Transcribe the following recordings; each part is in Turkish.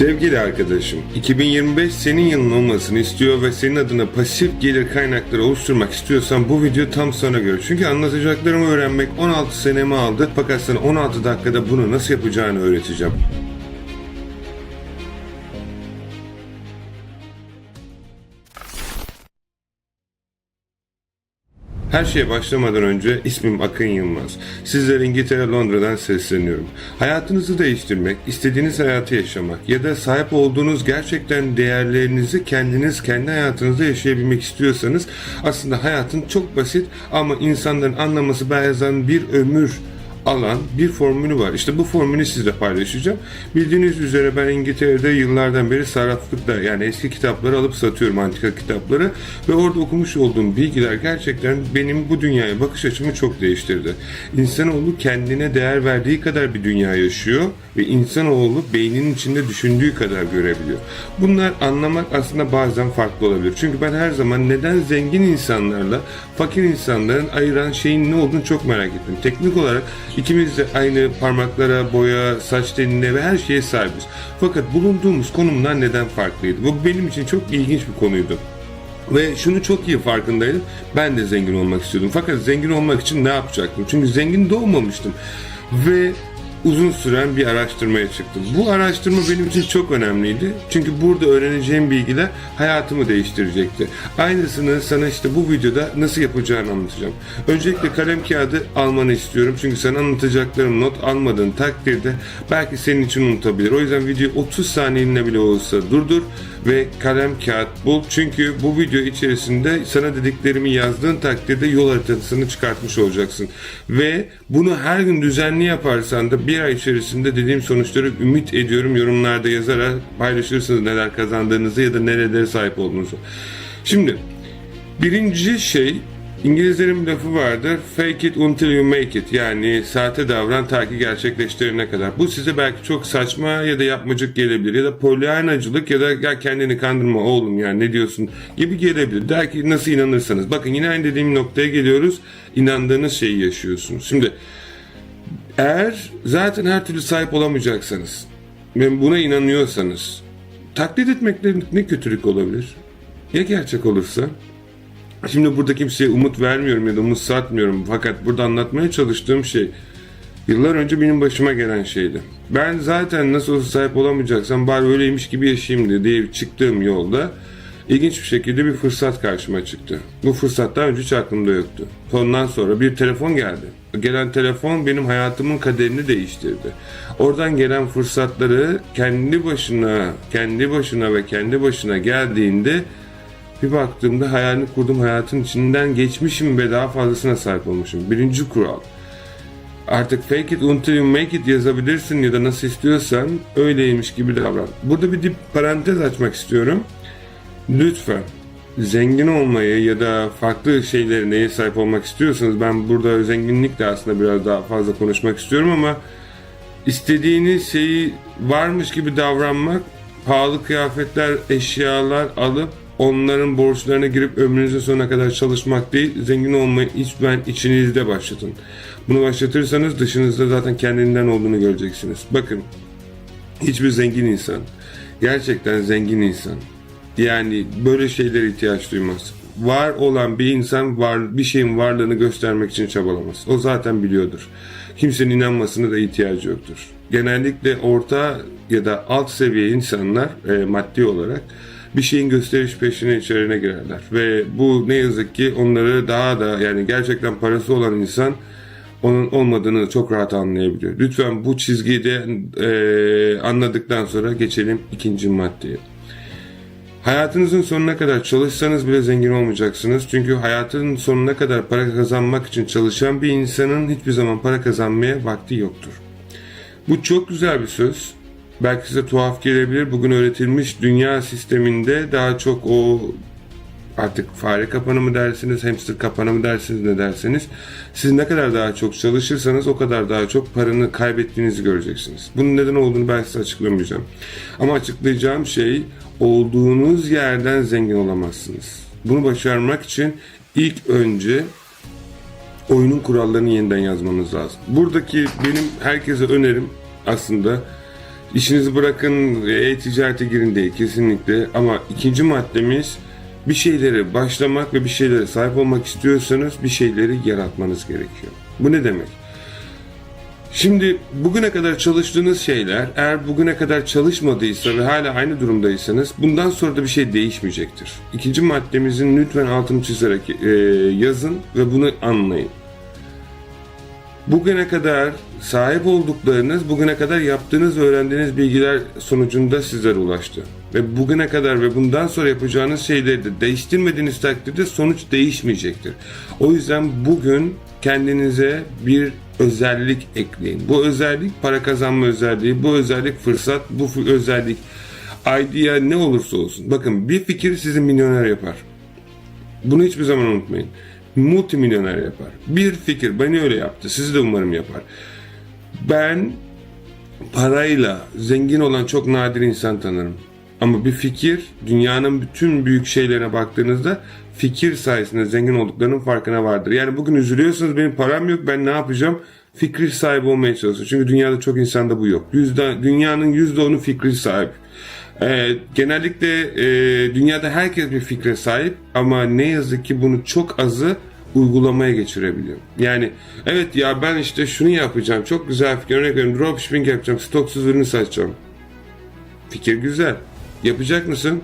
Sevgili arkadaşım, 2025 senin yılın olmasını istiyor ve senin adına pasif gelir kaynakları oluşturmak istiyorsan bu video tam sana göre. Çünkü anlatacaklarımı öğrenmek 16 senemi aldı fakat sana 16 dakikada bunu nasıl yapacağını öğreteceğim. Her şeye başlamadan önce ismim Akın Yılmaz. Sizlere İngiltere Londra'dan sesleniyorum. Hayatınızı değiştirmek, istediğiniz hayatı yaşamak ya da sahip olduğunuz gerçekten değerlerinizi kendiniz kendi hayatınızda yaşayabilmek istiyorsanız aslında hayatın çok basit ama insanların anlaması bazen bir ömür alan bir formülü var. İşte bu formülü sizle paylaşacağım. Bildiğiniz üzere ben İngiltere'de yıllardan beri sarraflıkta yani eski kitapları alıp satıyorum antika kitapları ve orada okumuş olduğum bilgiler gerçekten benim bu dünyaya bakış açımı çok değiştirdi. İnsanoğlu kendine değer verdiği kadar bir dünya yaşıyor ve insanoğlu beyninin içinde düşündüğü kadar görebiliyor. Bunlar anlamak aslında bazen farklı olabilir. Çünkü ben her zaman neden zengin insanlarla fakir insanların ayıran şeyin ne olduğunu çok merak ettim. Teknik olarak ikimiz de aynı parmaklara, boya, saç teline ve her şeye sahibiz. Fakat bulunduğumuz konumdan neden farklıydı? Bu benim için çok ilginç bir konuydu. Ve şunu çok iyi farkındaydım. Ben de zengin olmak istiyordum. Fakat zengin olmak için ne yapacaktım? Çünkü zengin doğmamıştım. Ve uzun süren bir araştırmaya çıktım. Bu araştırma benim için çok önemliydi. Çünkü burada öğreneceğim bilgiler hayatımı değiştirecekti. Aynısını sana işte bu videoda nasıl yapacağını anlatacağım. Öncelikle kalem kağıdı almanı istiyorum. Çünkü sana anlatacaklarım not almadığın takdirde belki senin için unutabilir. O yüzden videoyu 30 saniyeliğine bile olsa durdur ve kalem kağıt bul. Çünkü bu video içerisinde sana dediklerimi yazdığın takdirde yol haritasını çıkartmış olacaksın. Ve bunu her gün düzenli yaparsan da bir ay içerisinde dediğim sonuçları ümit ediyorum yorumlarda yazarak paylaşırsınız neler kazandığınızı ya da nerelere sahip olduğunuzu. Şimdi birinci şey İngilizlerin bir lafı vardır. Fake it until you make it. Yani saate davran ta ki gerçekleştirene kadar. Bu size belki çok saçma ya da yapmacık gelebilir. Ya da polyanacılık ya da ya kendini kandırma oğlum yani ne diyorsun gibi gelebilir. Der ki nasıl inanırsanız. Bakın yine aynı dediğim noktaya geliyoruz. İnandığınız şeyi yaşıyorsunuz. Şimdi eğer zaten her türlü sahip olamayacaksanız ve buna inanıyorsanız taklit etmekte ne kötülük olabilir? Ya gerçek olursa? Şimdi burada kimseye umut vermiyorum ya da umut satmıyorum. Fakat burada anlatmaya çalıştığım şey yıllar önce benim başıma gelen şeydi. Ben zaten nasıl olsa sahip olamayacaksam bari öyleymiş gibi yaşayayım diye çıktığım yolda ilginç bir şekilde bir fırsat karşıma çıktı. Bu fırsat daha önce hiç aklımda yoktu. Ondan sonra bir telefon geldi. Gelen telefon benim hayatımın kaderini değiştirdi. Oradan gelen fırsatları kendi başına, kendi başına ve kendi başına geldiğinde bir baktığımda hayalini kurduğum hayatın içinden geçmişim ve daha fazlasına sahip olmuşum. Birinci kural. Artık fake it until you make it yazabilirsin ya da nasıl istiyorsan öyleymiş gibi davran. Burada bir dip parantez açmak istiyorum. Lütfen zengin olmayı ya da farklı şeylere neye sahip olmak istiyorsanız ben burada zenginlikle aslında biraz daha fazla konuşmak istiyorum ama istediğiniz şeyi varmış gibi davranmak, pahalı kıyafetler, eşyalar alıp onların borçlarına girip ömrünüzün sonuna kadar çalışmak değil, zengin olmayı içmen içinizde başlatın. Bunu başlatırsanız dışınızda zaten kendinden olduğunu göreceksiniz. Bakın, hiçbir zengin insan, gerçekten zengin insan, yani böyle şeylere ihtiyaç duymaz. Var olan bir insan var bir şeyin varlığını göstermek için çabalamaz. O zaten biliyordur. Kimsenin inanmasına da ihtiyacı yoktur. Genellikle orta ya da alt seviye insanlar e, maddi olarak bir şeyin gösteriş peşine içerine girerler. Ve bu ne yazık ki onları daha da yani gerçekten parası olan insan onun olmadığını çok rahat anlayabiliyor. Lütfen bu çizgiyi de e, anladıktan sonra geçelim ikinci maddeye. Hayatınızın sonuna kadar çalışsanız bile zengin olmayacaksınız. Çünkü hayatın sonuna kadar para kazanmak için çalışan bir insanın hiçbir zaman para kazanmaya vakti yoktur. Bu çok güzel bir söz. Belki size tuhaf gelebilir. Bugün öğretilmiş dünya sisteminde daha çok o artık fare kapanı mı dersiniz, hamster kapanı mı dersiniz ne derseniz siz ne kadar daha çok çalışırsanız o kadar daha çok paranı kaybettiğinizi göreceksiniz. Bunun neden olduğunu ben size açıklamayacağım. Ama açıklayacağım şey olduğunuz yerden zengin olamazsınız. Bunu başarmak için ilk önce oyunun kurallarını yeniden yazmanız lazım. Buradaki benim herkese önerim aslında İşinizi bırakın e-ticarete girin değil kesinlikle. Ama ikinci maddemiz bir şeylere başlamak ve bir şeylere sahip olmak istiyorsanız bir şeyleri yaratmanız gerekiyor. Bu ne demek? Şimdi bugüne kadar çalıştığınız şeyler eğer bugüne kadar çalışmadıysa ve hala aynı durumdaysanız bundan sonra da bir şey değişmeyecektir. İkinci maddemizin lütfen altını çizerek e, yazın ve bunu anlayın. Bugüne kadar sahip olduklarınız, bugüne kadar yaptığınız, öğrendiğiniz bilgiler sonucunda sizlere ulaştı. Ve bugüne kadar ve bundan sonra yapacağınız şeyleri de değiştirmediğiniz takdirde sonuç değişmeyecektir. O yüzden bugün kendinize bir özellik ekleyin. Bu özellik para kazanma özelliği, bu özellik fırsat, bu özellik idea ne olursa olsun. Bakın bir fikir sizi milyoner yapar. Bunu hiçbir zaman unutmayın. Multimilyoner yapar. Bir fikir beni öyle yaptı. Sizi de umarım yapar. Ben parayla zengin olan çok nadir insan tanırım. Ama bir fikir dünyanın bütün büyük şeylerine baktığınızda fikir sayesinde zengin olduklarının farkına vardır. Yani bugün üzülüyorsunuz benim param yok ben ne yapacağım? Fikri sahibi olmaya çalışıyor. Çünkü dünyada çok insanda bu yok. Yüzde, dünyanın yüzde onu fikri sahip. Ee, genellikle e, dünyada herkes bir fikre sahip ama ne yazık ki bunu çok azı uygulamaya geçirebiliyor. Yani evet ya ben işte şunu yapacağım. Çok güzel fikir. Örnek veriyorum dropshipping yapacağım. Stoksuz ürün satacağım. Fikir güzel. Yapacak mısın?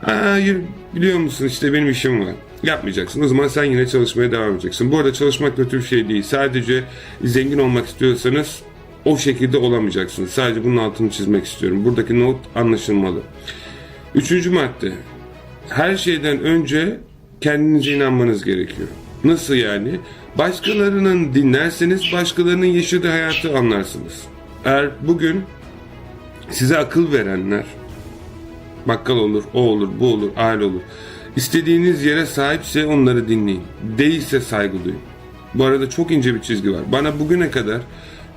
Hayır biliyor musun işte benim işim var. Yapmayacaksın. O zaman sen yine çalışmaya devam edeceksin. Bu arada çalışmak kötü bir şey değil. Sadece zengin olmak istiyorsanız o şekilde olamayacaksınız. Sadece bunun altını çizmek istiyorum. Buradaki not anlaşılmalı. Üçüncü madde. Her şeyden önce kendinize inanmanız gerekiyor. Nasıl yani? Başkalarının dinlerseniz başkalarının yaşadığı hayatı anlarsınız. Eğer bugün size akıl verenler bakkal olur, o olur, bu olur, aile olur. İstediğiniz yere sahipse onları dinleyin. Değilse saygı duyun. Bu arada çok ince bir çizgi var. Bana bugüne kadar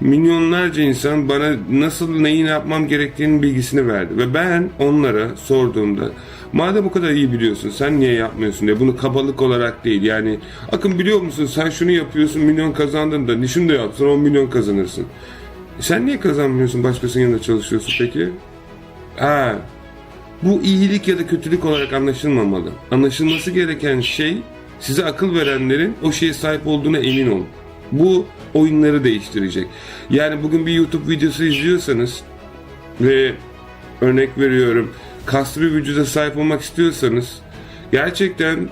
milyonlarca insan bana nasıl neyi ne yapmam gerektiğinin bilgisini verdi. Ve ben onlara sorduğumda madem bu kadar iyi biliyorsun sen niye yapmıyorsun diye bunu kabalık olarak değil. Yani akın biliyor musun sen şunu yapıyorsun milyon kazandın da şunu da yapsan 10 milyon kazanırsın. Sen niye kazanmıyorsun başkasının yanında çalışıyorsun peki? Ha, bu iyilik ya da kötülük olarak anlaşılmamalı. Anlaşılması gereken şey size akıl verenlerin o şeye sahip olduğuna emin olun. Bu oyunları değiştirecek. Yani bugün bir YouTube videosu izliyorsanız ve örnek veriyorum kaslı bir vücuda sahip olmak istiyorsanız gerçekten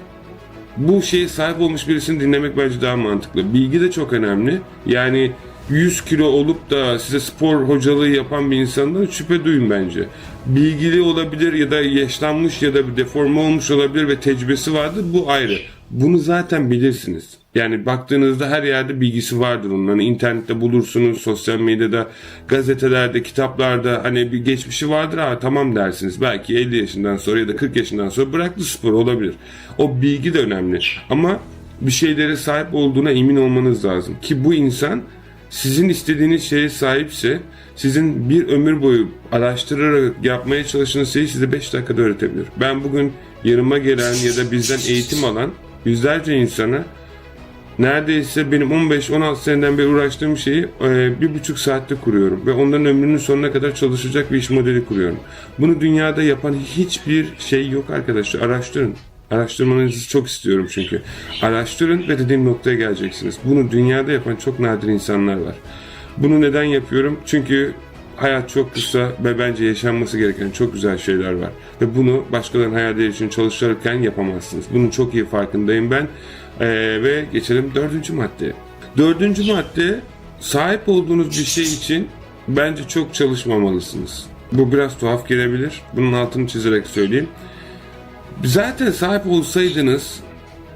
bu şeye sahip olmuş birisini dinlemek bence daha mantıklı. Bilgi de çok önemli. Yani 100 kilo olup da size spor hocalığı yapan bir insandan şüphe duyun bence. Bilgili olabilir ya da yaşlanmış ya da bir deforme olmuş olabilir ve tecrübesi vardır bu ayrı. Bunu zaten bilirsiniz. Yani baktığınızda her yerde bilgisi vardır onun. Hani internette bulursunuz, sosyal medyada, gazetelerde, kitaplarda hani bir geçmişi vardır. Ha tamam dersiniz. Belki 50 yaşından sonra ya da 40 yaşından sonra bıraktı spor olabilir. O bilgi de önemli. Ama bir şeylere sahip olduğuna emin olmanız lazım. Ki bu insan sizin istediğiniz şeye sahipse sizin bir ömür boyu araştırarak yapmaya çalıştığınız şeyi size 5 dakikada öğretebilir. Ben bugün yanıma gelen ya da bizden eğitim alan yüzlerce insana neredeyse benim 15-16 seneden beri uğraştığım şeyi e, bir buçuk saatte kuruyorum ve onların ömrünün sonuna kadar çalışacak bir iş modeli kuruyorum. Bunu dünyada yapan hiçbir şey yok arkadaşlar. Araştırın. Araştırmanızı çok istiyorum çünkü. Araştırın ve dediğim noktaya geleceksiniz. Bunu dünyada yapan çok nadir insanlar var. Bunu neden yapıyorum? Çünkü hayat çok kısa ve bence yaşanması gereken çok güzel şeyler var. Ve bunu başkalarının hayalleri için çalışırken yapamazsınız. Bunun çok iyi farkındayım ben. Ee, ve geçelim dördüncü maddeye. Dördüncü madde sahip olduğunuz bir şey için bence çok çalışmamalısınız. Bu biraz tuhaf gelebilir. Bunun altını çizerek söyleyeyim. Zaten sahip olsaydınız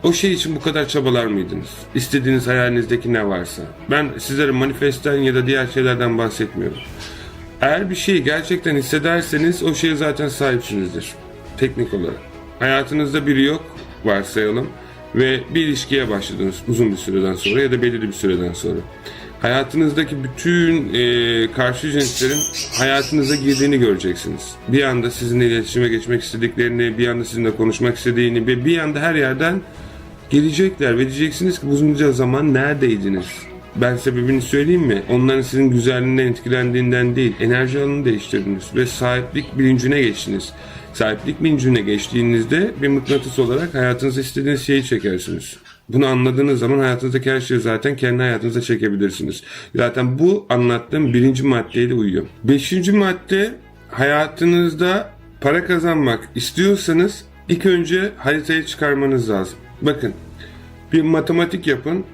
o şey için bu kadar çabalar mıydınız? İstediğiniz hayalinizdeki ne varsa. Ben sizlere manifestten ya da diğer şeylerden bahsetmiyorum. Eğer bir şeyi gerçekten hissederseniz o şeye zaten sahipsinizdir. Teknik olarak. Hayatınızda biri yok varsayalım ve bir ilişkiye başladınız uzun bir süreden sonra ya da belirli bir süreden sonra. Hayatınızdaki bütün e, karşı cinslerin hayatınıza girdiğini göreceksiniz. Bir anda sizinle iletişime geçmek istediklerini, bir anda sizinle konuşmak istediğini ve bir anda her yerden gelecekler ve diyeceksiniz ki bunca zaman neredeydiniz? Ben sebebini söyleyeyim mi? Onların sizin güzelliğinden etkilendiğinden değil, enerji alanını değiştirdiniz ve sahiplik bilincine geçtiniz. Sahiplik bilincine geçtiğinizde bir mıknatıs olarak hayatınıza istediğiniz şeyi çekersiniz. Bunu anladığınız zaman hayatınızdaki her şeyi zaten kendi hayatınıza çekebilirsiniz. Zaten bu anlattığım birinci maddeyle uyuyor. Beşinci madde hayatınızda para kazanmak istiyorsanız ilk önce haritayı çıkarmanız lazım. Bakın bir matematik yapın.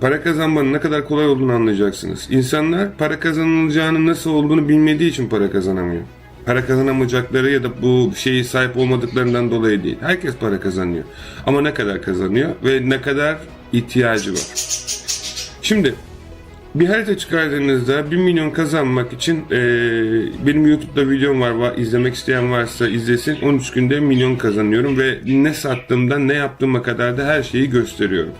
Para kazanmanın ne kadar kolay olduğunu anlayacaksınız. İnsanlar para kazanılacağının nasıl olduğunu bilmediği için para kazanamıyor. Para kazanamayacakları ya da bu şeyi sahip olmadıklarından dolayı değil. Herkes para kazanıyor. Ama ne kadar kazanıyor ve ne kadar ihtiyacı var. Şimdi bir harita çıkardığınızda 1 milyon kazanmak için eee, benim YouTube'da videom var, var. izlemek isteyen varsa izlesin. 13 günde milyon kazanıyorum ve ne sattığımdan ne yaptığıma kadar da her şeyi gösteriyorum.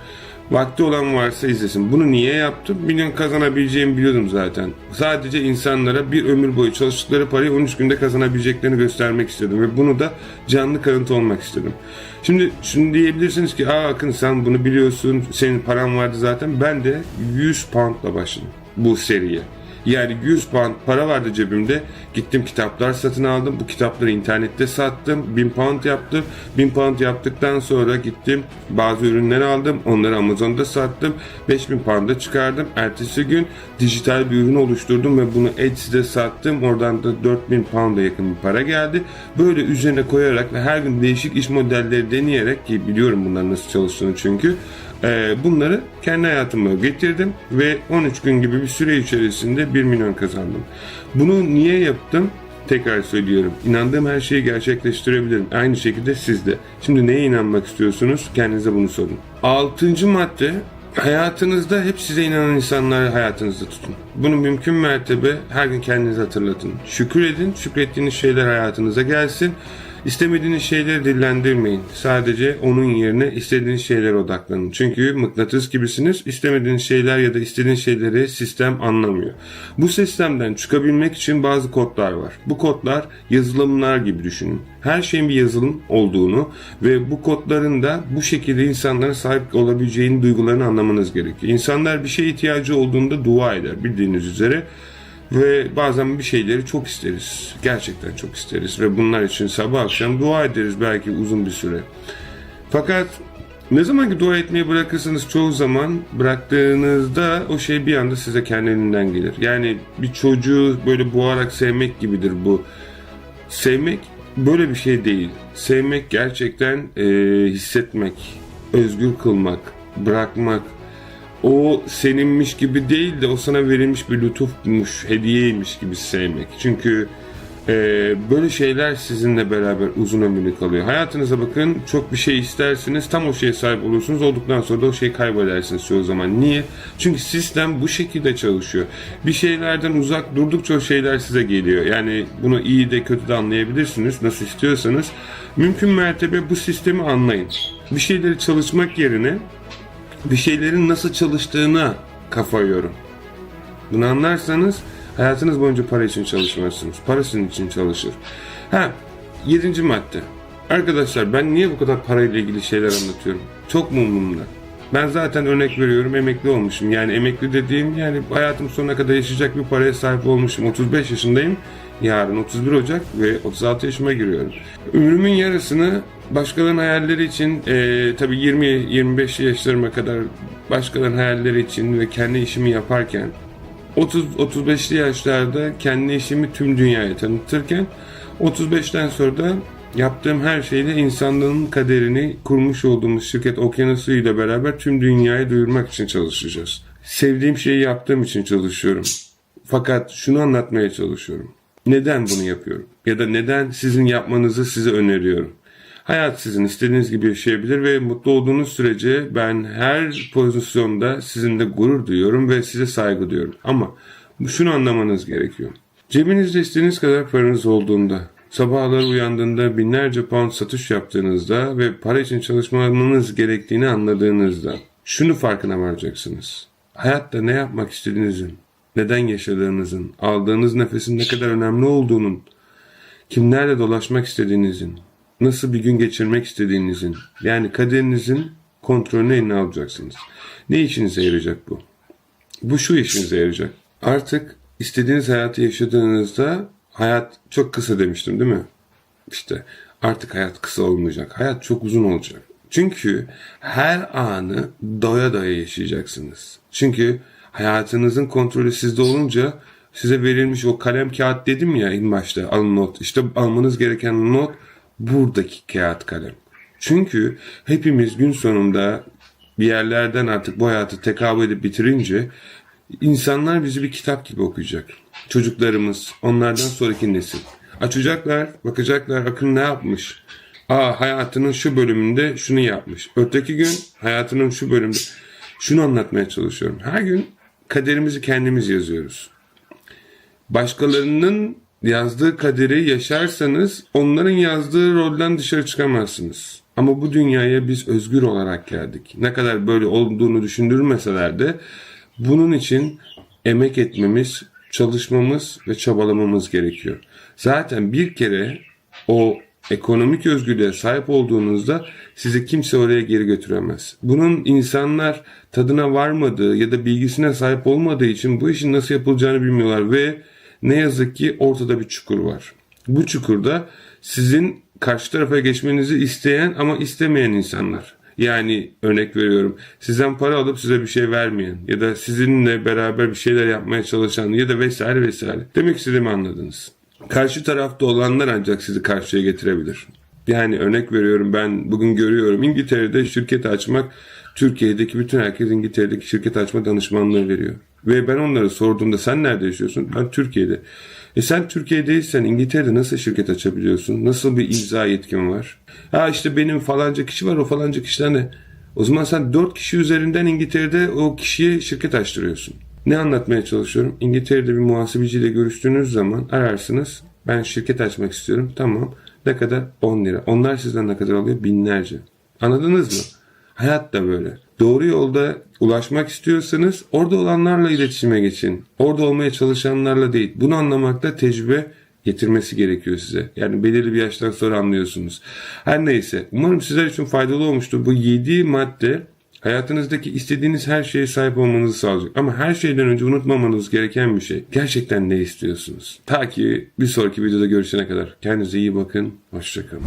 Vakti olan varsa izlesin. Bunu niye yaptım? Milyon kazanabileceğimi biliyordum zaten. Sadece insanlara bir ömür boyu çalıştıkları parayı 13 günde kazanabileceklerini göstermek istedim. Ve bunu da canlı kanıt olmak istedim. Şimdi şunu diyebilirsiniz ki aa Akın sen bunu biliyorsun senin paran vardı zaten. Ben de 100 poundla başladım bu seriye. Yani 100 pound para vardı cebimde. Gittim kitaplar satın aldım. Bu kitapları internette sattım. 1000 pound yaptım. 1000 pound yaptıktan sonra gittim bazı ürünler aldım. Onları Amazon'da sattım. 5000 pound'a çıkardım. Ertesi gün dijital bir ürün oluşturdum ve bunu Etsy'de sattım. Oradan da 4000 pound'a yakın bir para geldi. Böyle üzerine koyarak ve her gün değişik iş modelleri deneyerek ki biliyorum bunların nasıl çalıştığını çünkü bunları kendi hayatıma getirdim ve 13 gün gibi bir süre içerisinde 1 milyon kazandım. Bunu niye yaptım? Tekrar söylüyorum. İnandığım her şeyi gerçekleştirebilirim. Aynı şekilde siz de. Şimdi neye inanmak istiyorsunuz? Kendinize bunu sorun. Altıncı madde Hayatınızda hep size inanan insanları hayatınızda tutun. Bunu mümkün mertebe her gün kendinize hatırlatın. Şükür edin, şükrettiğiniz şeyler hayatınıza gelsin. İstemediğiniz şeyleri dillendirmeyin. Sadece onun yerine istediğiniz şeylere odaklanın. Çünkü mıknatıs gibisiniz. İstemediğiniz şeyler ya da istediğiniz şeyleri sistem anlamıyor. Bu sistemden çıkabilmek için bazı kodlar var. Bu kodlar yazılımlar gibi düşünün. Her şeyin bir yazılım olduğunu ve bu kodların da bu şekilde insanlara sahip olabileceğini duygularını anlamanız gerekiyor. İnsanlar bir şeye ihtiyacı olduğunda dua eder bildiğiniz üzere. Ve bazen bir şeyleri çok isteriz. Gerçekten çok isteriz. Ve bunlar için sabah akşam dua ederiz belki uzun bir süre. Fakat ne zaman ki dua etmeyi bırakırsınız çoğu zaman bıraktığınızda o şey bir anda size kendiliğinden gelir. Yani bir çocuğu böyle boğarak sevmek gibidir bu. Sevmek böyle bir şey değil. Sevmek gerçekten e, hissetmek, özgür kılmak, bırakmak, o seninmiş gibi değil de o sana verilmiş bir lütufmuş, hediyeymiş gibi sevmek. Çünkü e, böyle şeyler sizinle beraber uzun ömürlü kalıyor. Hayatınıza bakın çok bir şey istersiniz tam o şeye sahip olursunuz olduktan sonra da o şeyi kaybedersiniz çoğu zaman. Niye? Çünkü sistem bu şekilde çalışıyor. Bir şeylerden uzak durdukça o şeyler size geliyor. Yani bunu iyi de kötü de anlayabilirsiniz nasıl istiyorsanız. Mümkün mertebe bu sistemi anlayın. Bir şeyleri çalışmak yerine bir şeylerin nasıl çalıştığına kafa yorun. Bunu anlarsanız hayatınız boyunca para için çalışmazsınız. Para sizin için çalışır. Ha, yedinci madde. Arkadaşlar ben niye bu kadar parayla ilgili şeyler anlatıyorum? Çok mumlumda. Ben zaten örnek veriyorum emekli olmuşum. Yani emekli dediğim yani hayatım sonuna kadar yaşayacak bir paraya sahip olmuşum. 35 yaşındayım. Yarın 31 Ocak ve 36 yaşıma giriyorum. Ömrümün yarısını başkalarının hayalleri için e, tabii 20-25 yaşlarıma kadar başkalarının hayalleri için ve kendi işimi yaparken 30-35'li yaşlarda kendi işimi tüm dünyaya tanıtırken 35'ten sonra da yaptığım her şeyle insanlığın kaderini kurmuş olduğumuz şirket Okyanusu ile beraber tüm dünyaya duyurmak için çalışacağız. Sevdiğim şeyi yaptığım için çalışıyorum. Fakat şunu anlatmaya çalışıyorum. Neden bunu yapıyorum? Ya da neden sizin yapmanızı size öneriyorum? Hayat sizin istediğiniz gibi yaşayabilir ve mutlu olduğunuz sürece ben her pozisyonda sizinle gurur duyuyorum ve size saygı duyuyorum. Ama şunu anlamanız gerekiyor. Cebinizde istediğiniz kadar paranız olduğunda, sabahları uyandığında binlerce pound satış yaptığınızda ve para için çalışmanız gerektiğini anladığınızda şunu farkına varacaksınız. Hayatta ne yapmak istediğinizin, neden yaşadığınızın, aldığınız nefesin ne kadar önemli olduğunun, kimlerle dolaşmak istediğinizin, nasıl bir gün geçirmek istediğinizin, yani kaderinizin kontrolünü eline alacaksınız. Ne işinize yarayacak bu? Bu şu işinize yarayacak. Artık istediğiniz hayatı yaşadığınızda hayat çok kısa demiştim değil mi? İşte artık hayat kısa olmayacak. Hayat çok uzun olacak. Çünkü her anı doya doya yaşayacaksınız. Çünkü hayatınızın kontrolü sizde olunca size verilmiş o kalem kağıt dedim ya en başta alın not. İşte almanız gereken not buradaki kağıt kalem. Çünkü hepimiz gün sonunda bir yerlerden artık bu hayatı tekabül edip bitirince insanlar bizi bir kitap gibi okuyacak. Çocuklarımız, onlardan sonraki nesil. Açacaklar, bakacaklar Akın ne yapmış? Aa hayatının şu bölümünde şunu yapmış. Öteki gün hayatının şu bölümünde şunu anlatmaya çalışıyorum. Her gün kaderimizi kendimiz yazıyoruz. Başkalarının yazdığı kaderi yaşarsanız onların yazdığı rolden dışarı çıkamazsınız. Ama bu dünyaya biz özgür olarak geldik. Ne kadar böyle olduğunu düşündürmeseler de bunun için emek etmemiz, çalışmamız ve çabalamamız gerekiyor. Zaten bir kere o ekonomik özgürlüğe sahip olduğunuzda sizi kimse oraya geri götüremez. Bunun insanlar tadına varmadığı ya da bilgisine sahip olmadığı için bu işin nasıl yapılacağını bilmiyorlar ve ne yazık ki ortada bir çukur var. Bu çukurda sizin karşı tarafa geçmenizi isteyen ama istemeyen insanlar. Yani örnek veriyorum sizden para alıp size bir şey vermeyen ya da sizinle beraber bir şeyler yapmaya çalışan ya da vesaire vesaire. Demek istediğimi anladınız. Karşı tarafta olanlar ancak sizi karşıya getirebilir. Yani örnek veriyorum ben bugün görüyorum İngiltere'de şirket açmak Türkiye'deki bütün herkes İngiltere'deki şirket açma danışmanlığı veriyor. Ve ben onlara sorduğumda sen nerede yaşıyorsun? Ben Türkiye'de. E sen Türkiye'deysen İngiltere'de nasıl şirket açabiliyorsun? Nasıl bir imza yetkin var? Ha işte benim falanca kişi var o falanca kişiler ne? O zaman sen 4 kişi üzerinden İngiltere'de o kişiye şirket açtırıyorsun. Ne anlatmaya çalışıyorum? İngiltere'de bir muhasebeciyle görüştüğünüz zaman ararsınız. Ben şirket açmak istiyorum. Tamam. Ne kadar? 10 lira. Onlar sizden ne kadar alıyor? Binlerce. Anladınız mı? Hayat da böyle. Doğru yolda ulaşmak istiyorsanız orada olanlarla iletişime geçin. Orada olmaya çalışanlarla değil. Bunu anlamakta tecrübe getirmesi gerekiyor size. Yani belirli bir yaştan sonra anlıyorsunuz. Her neyse. Umarım sizler için faydalı olmuştur. Bu 7 madde hayatınızdaki istediğiniz her şeye sahip olmanızı sağlayacak. Ama her şeyden önce unutmamanız gereken bir şey. Gerçekten ne istiyorsunuz? Ta ki bir sonraki videoda görüşene kadar. Kendinize iyi bakın. Hoşçakalın.